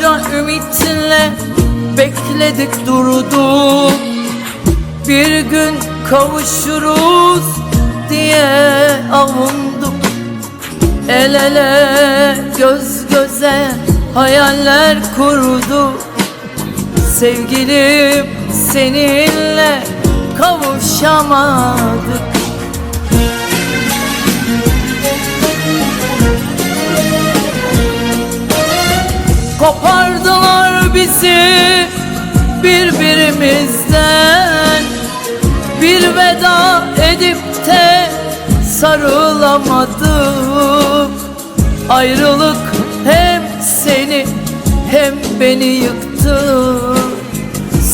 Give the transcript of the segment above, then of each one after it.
Yıllarca ümitle bekledik durduk Bir gün kavuşuruz diye avunduk. El ele göz göze hayaller kurduk Sevgilim seninle kavuşamadık bizi birbirimizden Bir veda edip de sarılamadık Ayrılık hem seni hem beni yıktı.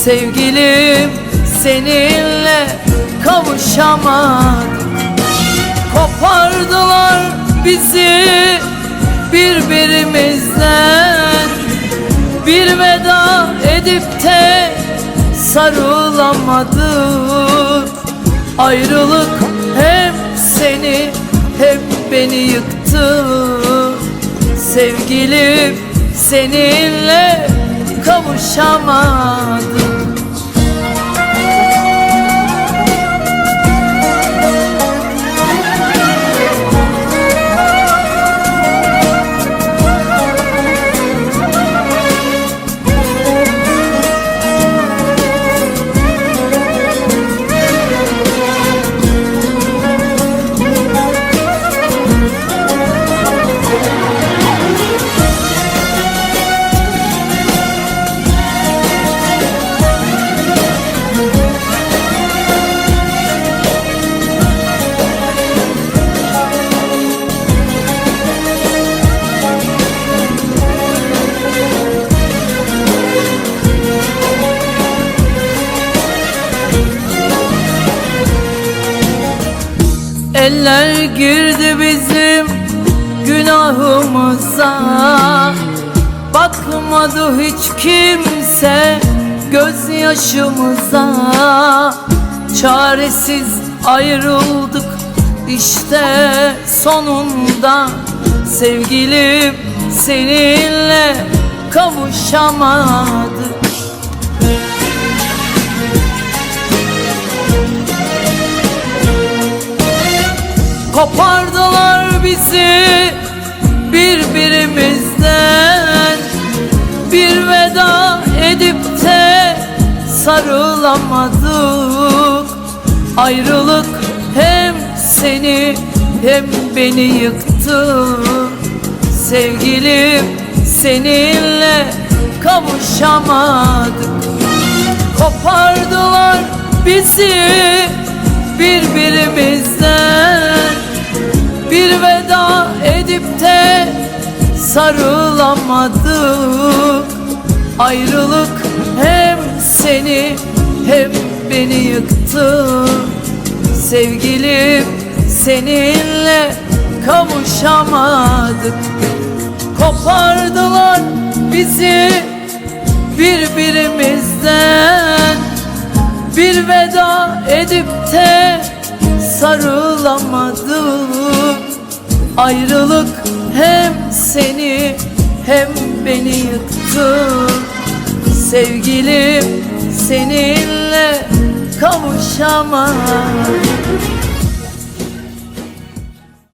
Sevgilim seninle kavuşamadık Kopardılar bizi birbirimizden Bir veda edip de sarılamadık Ayrılık hem seni hem beni yıktı. Sevgilim seninle kavuşamadım Eller girdi bizim günahımıza. Bakmadı hiç kimse gözyaşımıza. Çaresiz ayrıldık işte sonunda. Sevgilim seninle kavuşamadık Kopardılar bizi birbirimizden. Bir veda edip de sarılamadık. Ayrılık hem seni hem beni yıktı. Sevgilim seninle kavuşamadık. Kopardılar bizi birbirimizden Bir veda edip de sarılamadık. Ayrılık hem seni hem beni yıktı. Sevgilim seninle kavuşamadık. Kopardılar bizi birbirimizden. Bir veda edip de sarılamadık Ayrılık hem seni hem beni yıktı. Sevgilim seninle kavuşamadık